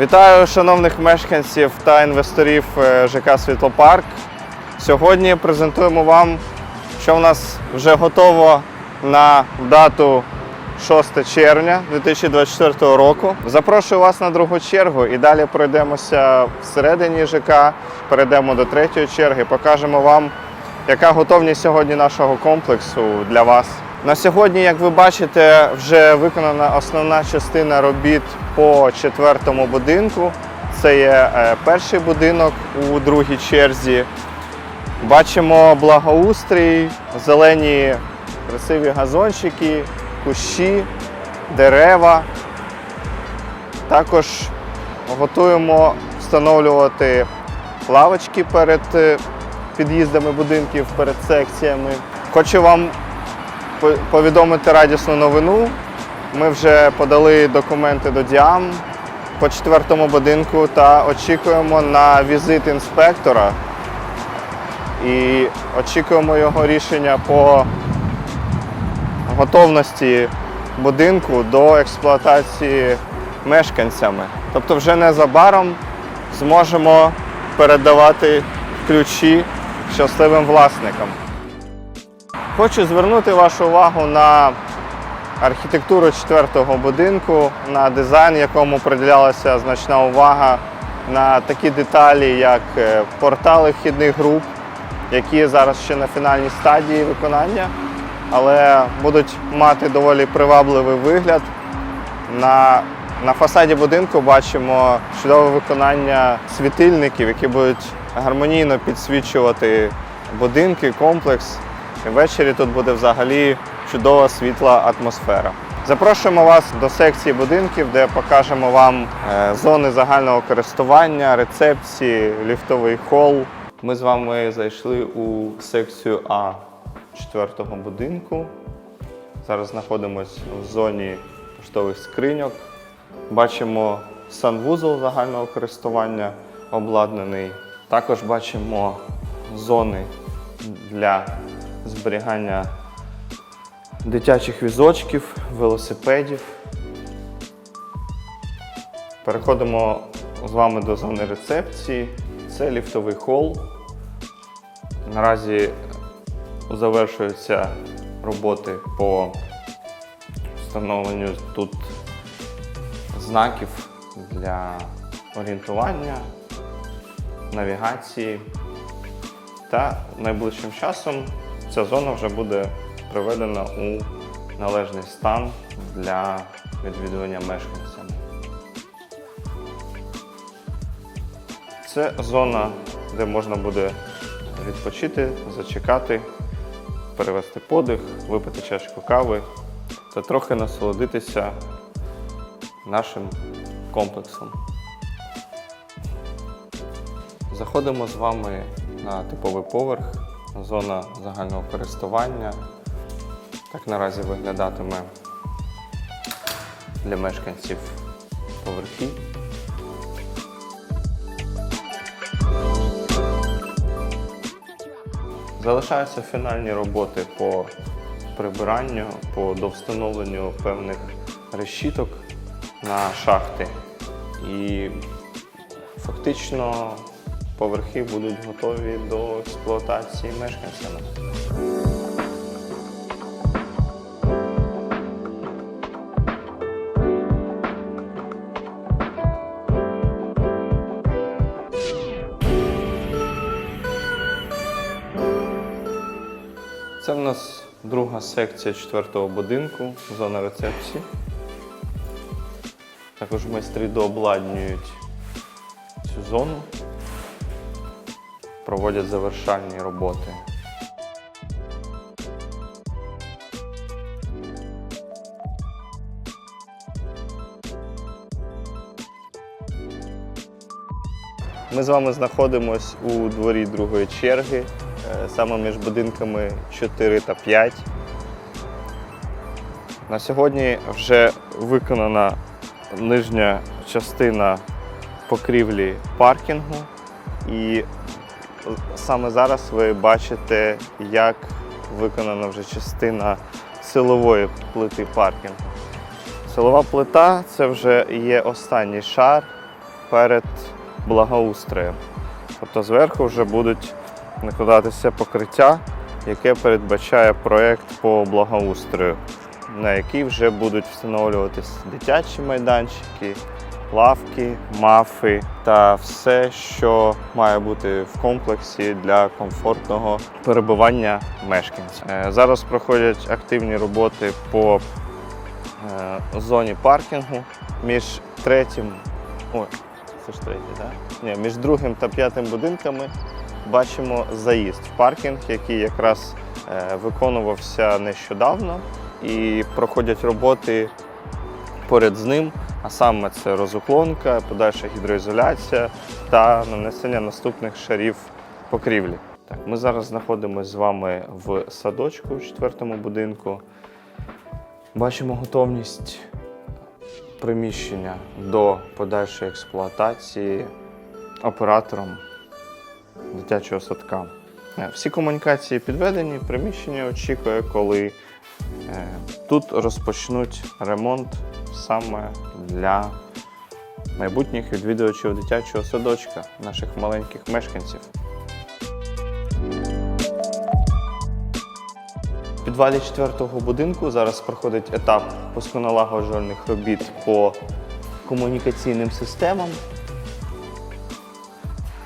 Вітаю шановних мешканців та інвесторів е, ЖК Світлопарк. Сьогодні презентуємо вам, що в нас вже готово на дату 6 червня 2024 року. Запрошую вас на другу чергу і далі пройдемося всередині ЖК, перейдемо до третьої черги, покажемо вам, яка готовність сьогодні нашого комплексу для вас. На сьогодні, як ви бачите, вже виконана основна частина робіт по четвертому будинку. Це є е, перший будинок у другій черзі. Бачимо благоустрій, зелені красиві газончики, кущі, дерева. Також готуємо встановлювати лавочки перед е, під'їздами будинків, перед секціями. Хочу вам повідомити радісну новину. Ми вже подали документи до Діам по четвертому будинку та очікуємо на візит інспектора. І очікуємо його рішення по готовності будинку до експлуатації мешканцями. Тобто вже незабаром зможемо передавати ключі щасливим власникам. Хочу звернути вашу увагу на архітектуру четвертого будинку, на дизайн, якому приділялася значна увага, на такі деталі, як е, портали вхідних груп, які зараз ще на фінальній стадії виконання, але будуть мати доволі привабливий вигляд. На, на фасаді будинку бачимо чудове виконання світильників, які будуть гармонійно підсвічувати будинки, комплекс. Ввечері тут буде взагалі чудова світла атмосфера. Запрошуємо вас до секції будинків, де покажемо вам е, зони загального користування, рецепції, ліфтовий хол. Ми з вами зайшли у секцію А четвертого будинку. Зараз знаходимося в зоні поштових скриньок. Бачимо санвузол загального користування обладнаний. Також бачимо зони для зберігання дитячих візочків, велосипедів. Переходимо з вами до зони рецепції. Це ліфтовий хол. Наразі завершуються роботи по встановленню тут знаків для орієнтування, навігації. Та найближчим часом ця зона вже буде приведена у належний стан для відвідування мешканцями. Це зона, де можна буде відпочити, зачекати, перевести подих, випити чашку кави та трохи насолодитися нашим комплексом. Заходимо з вами на типовий поверх, зона загального користування. Так наразі виглядатиме для мешканців поверхів. Залишаються фінальні роботи по прибиранню, по довстановленню певних решіток на шахти. І фактично поверхи будуть готові до експлуатації мешканцями. Це в нас друга секція четвертого будинку, зона рецепції. Також майстри дообладнюють цю зону, проводять завершальні роботи. Ми з вами знаходимося у дворі другої черги, е, саме між будинками 4 та 5. На сьогодні вже виконана нижня частина покрівлі паркінгу. І саме зараз ви бачите, як виконана вже частина силової плити паркінгу. Силова плита це вже є останній шар перед благоустроєм. Тобто зверху вже будуть накладатися покриття, яке передбачає проєкт по благоустрою, на який вже будуть встановлюватись дитячі майданчики, лавки, мафи та все, що має бути в комплексі для комфортного перебування мешканців. Е, Зараз проходять активні роботи по е, зоні паркінгу між третім. Ой, це ж третій, так? Ні, між другим та п'ятим будинками бачимо заїзд в паркінг, який якраз е, виконувався нещодавно, і проходять роботи поряд з ним, а саме це розуклонка, подальша гідроізоляція та нанесення наступних шарів покрівлі. Так, ми зараз знаходимося з вами в садочку в четвертому будинку. Бачимо готовність приміщення до подальшої експлуатації оператором дитячого садка. Е, Всі комунікації підведені, приміщення очікує, коли е, тут розпочнуть ремонт саме для майбутніх відвідувачів дитячого садочка, наших маленьких мешканців. В підвалі четвертого будинку зараз проходить етап пусконалагоджувальних робіт по комунікаційним системам.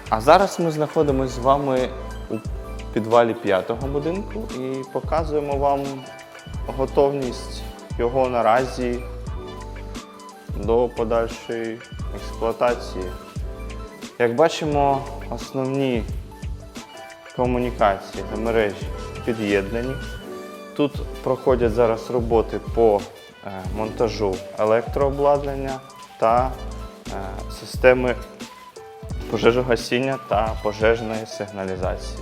А зараз ми знаходимося з вами у підвалі п'ятого будинку і показуємо вам готовність його наразі до подальшої експлуатації. Як бачимо, основні комунікації та мережі під'єднані. Тут проходять зараз роботи по е, монтажу електрообладнання та е, системи пожежогасіння та пожежної сигналізації.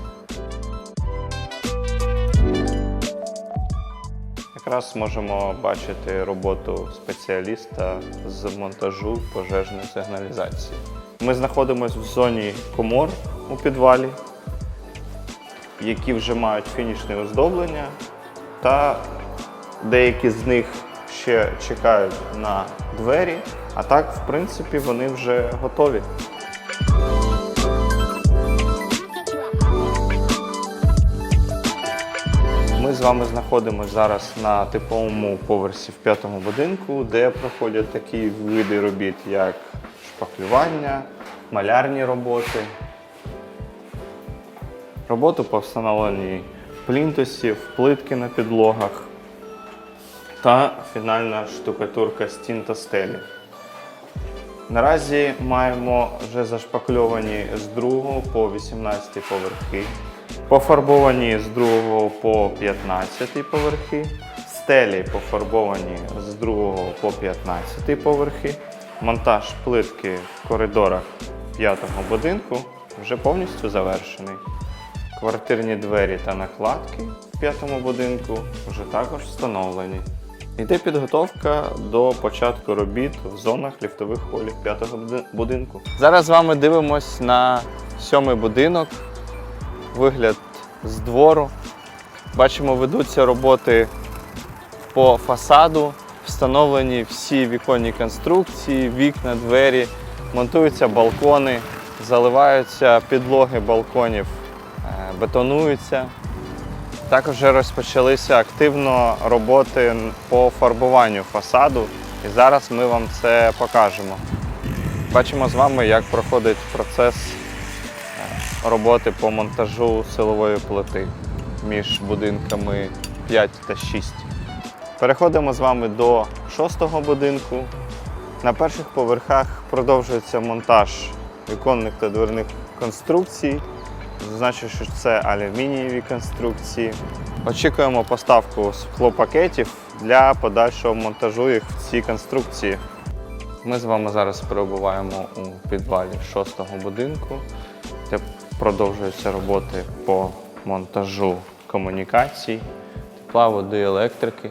Якраз можемо бачити роботу спеціаліста з монтажу пожежної сигналізації. Ми знаходимося в зоні комор у підвалі, які вже мають фінішне оздоблення, та деякі з них ще чекають на двері, а так, в принципі, вони вже готові. Вами знаходимося зараз на типовому поверсі в п'ятому будинку, де проходять такі види робіт, як шпаклювання, малярні роботи, роботу по встановленні плінтусів, плитки на підлогах та фінальна штукатурка стін та стелі. Наразі маємо вже зашпакльовані з 2 по 18 поверхи, пофарбовані з 2 по 15 поверхи, стелі пофарбовані з 2 по 15 поверхи, монтаж плитки в коридорах 5 будинку вже повністю завершений. Квартирні двері та накладки в п'ятому будинку вже також встановлені. Йде підготовка до початку робіт в зонах ліфтових холів п'ятого буди- будинку. Зараз з вами дивимось на сьомий будинок, вигляд з двору. Бачимо, ведуться роботи по фасаду, встановлені всі віконні конструкції, вікна, двері, монтуються балкони, заливаються підлоги балконів, е, бетонуються. Також розпочалися активно роботи по фарбуванню фасаду, і зараз ми вам це покажемо. Бачимо з вами, як проходить процес роботи по монтажу силової плити між будинками 5 та 6. Переходимо з вами до шостого будинку. На перших поверхах продовжується монтаж віконних та дверних конструкцій. Зазначу, що це алюмінієві конструкції. Очікуємо поставку склопакетів для подальшого монтажу їх в ці конструкції. Ми з вами зараз перебуваємо у підвалі шостого будинку, продовжуються роботи по монтажу комунікацій, тепла, води, електрики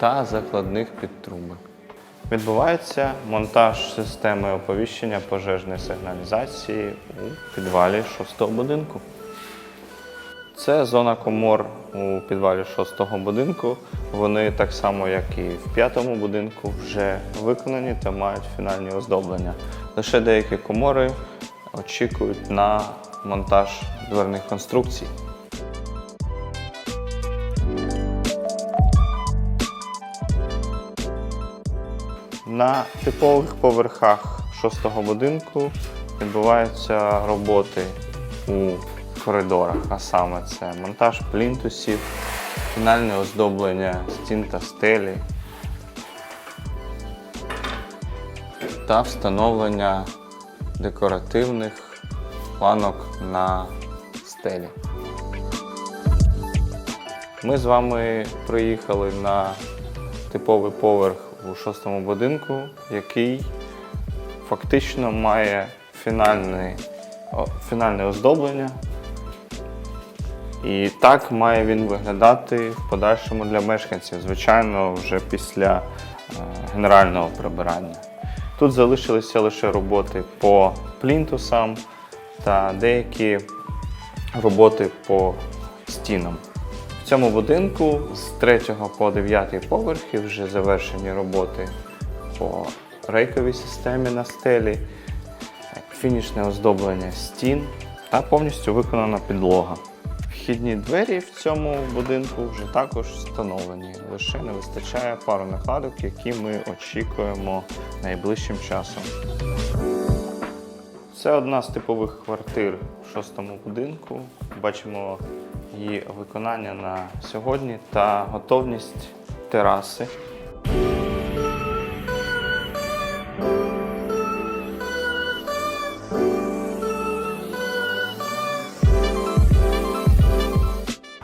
та закладних підтрубок. Відбувається монтаж системи оповіщення пожежної сигналізації у підвалі шостого будинку. Це зона комор у підвалі шостого будинку. Вони так само, як і в п'ятому будинку, вже виконані та мають фінальні оздоблення. Лише деякі комори очікують на монтаж дверних конструкцій. На типових поверхах шостого будинку відбуваються роботи у коридорах, а саме це монтаж плінтусів, фінальне оздоблення стін та стелі та встановлення декоративних планок на стелі. Ми з вами приїхали на типовий поверх у шостому будинку, який фактично має фінальне, о, фінальне оздоблення. І так має він виглядати в подальшому для мешканців, звичайно, вже після е, генерального прибирання. Тут залишилися лише роботи по плінтусам та деякі роботи по стінам. В цьому будинку з 3 по 9 поверхи вже завершені роботи по рейковій системі на стелі, фінішне оздоблення стін та повністю виконана підлога. Вхідні двері в цьому будинку вже також встановлені. Лише не вистачає пару накладок, які ми очікуємо найближчим часом. Це одна з типових квартир в шостому будинку. Бачимо її виконання на сьогодні та готовність тераси.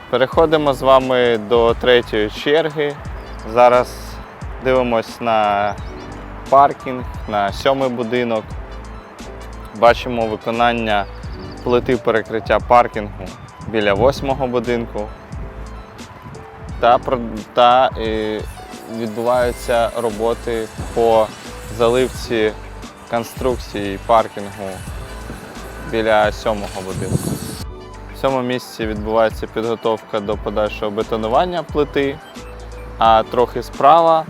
Переходимо з вами до третьої черги. Зараз дивимось на паркінг, на сьомий будинок. Бачимо виконання плити перекриття паркінгу біля восьмого будинку. Та, та е, відбуваються роботи по заливці конструкції паркінгу біля сьомого будинку. В цьому місці відбувається підготовка до подальшого бетонування плити, а трохи справа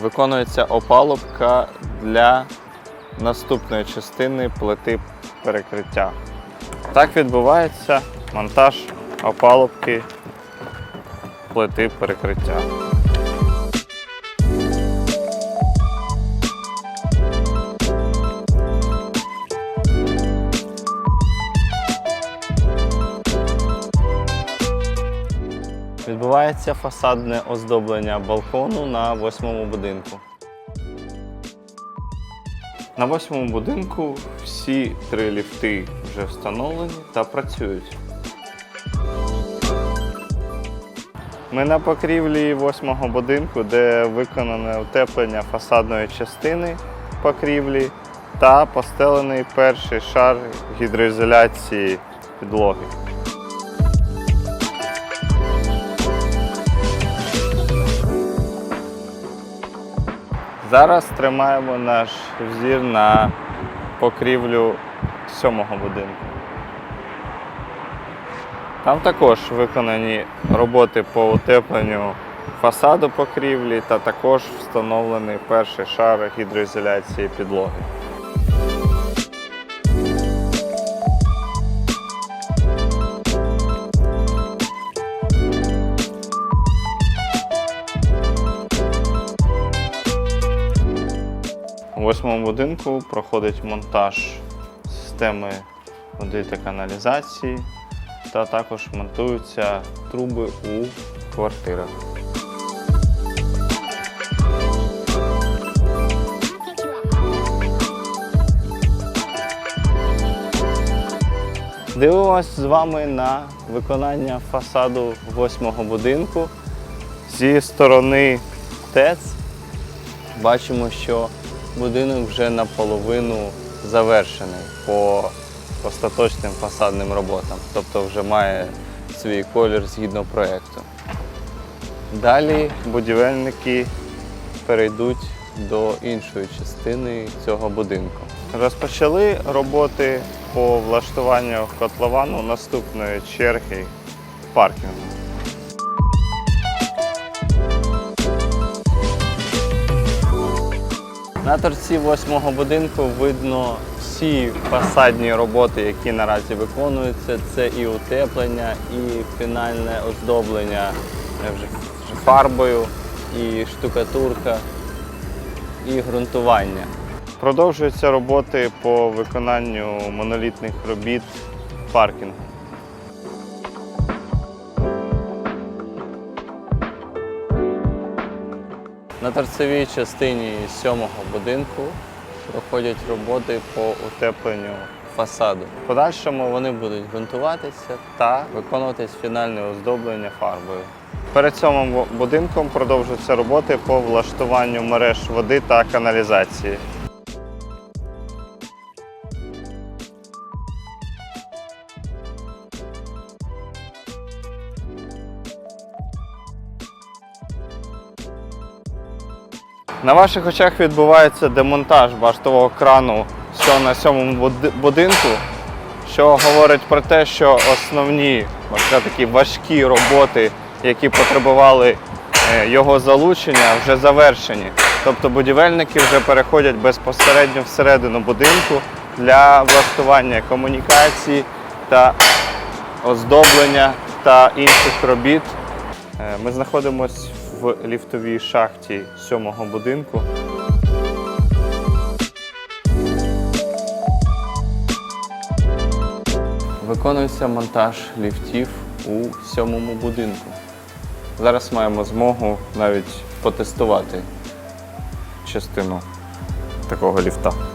виконується опалубка для наступної частини плити перекриття. Так відбувається монтаж опалубки плити перекриття. Відбувається фасадне оздоблення балкону на восьмому будинку. На восьмому будинку всі три ліфти вже встановлені та працюють. Ми на покрівлі восьмого будинку, де виконане утеплення фасадної частини покрівлі та постелений перший шар гідроізоляції підлоги. Зараз тримаємо наш взір на покрівлю сьомого будинку. Там також виконані роботи по утепленню фасаду покрівлі та також встановлений перший шар гідроізоляції підлоги. У восьмому будинку проходить монтаж системи води та каналізації, та також монтуються труби у квартирах. Дивимось з вами на виконання фасаду восьмого будинку. Зі сторони ТЕЦ бачимо, що будинок вже наполовину завершений по остаточним фасадним роботам, тобто вже має свій колір згідно проєкту. Далі будівельники перейдуть до іншої частини цього будинку. Розпочали роботи по влаштуванню котловану наступної черги паркінгу. На торці восьмого будинку видно всі фасадні роботи, які наразі виконуються. Це і утеплення, і фінальне оздоблення е, фарбою, і штукатурка, і ґрунтування. Продовжуються роботи по виконанню монолітних робіт паркінгу. На торцевій частині сьомого будинку проходять роботи по утепленню фасаду. В подальшому вони будуть ґрунтуватися та виконуватись фінальне оздоблення фарбою. Перед сьомим будинком продовжуються роботи по влаштуванню мереж води та каналізації. На ваших очах відбувається демонтаж баштового крану на сьомому будинку, що говорить про те, що основні можна такі важкі роботи, які потребували е, його залучення, вже завершені. Тобто будівельники вже переходять безпосередньо всередину будинку для влаштування комунікації та оздоблення та інших робіт. Е, Ми знаходимося в ліфтовій шахті сьомого будинку. Виконується монтаж ліфтів у сьомому будинку. Зараз маємо змогу навіть потестувати частину такого ліфта.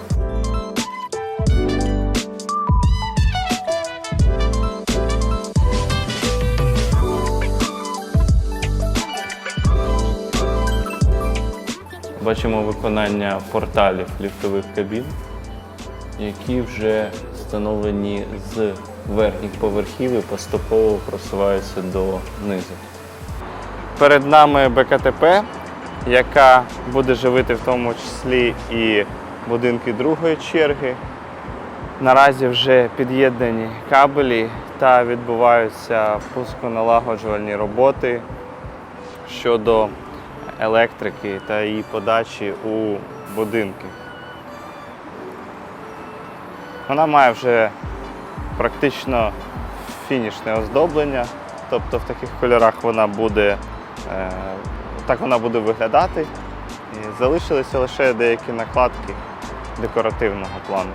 Бачимо виконання порталів ліфтових кабін, які вже встановлені з верхніх поверхів і поступово просуваються до низу. Перед нами БКТП, яка буде живити в тому числі і будинки другої черги. Наразі вже під'єднані кабелі та відбуваються пусконалагоджувальні роботи щодо електрики та її подачі у будинки. Вона має вже практично фінішне оздоблення, тобто в таких кольорах вона буде, е, так вона буде виглядати. І залишилися лише деякі накладки декоративного плану.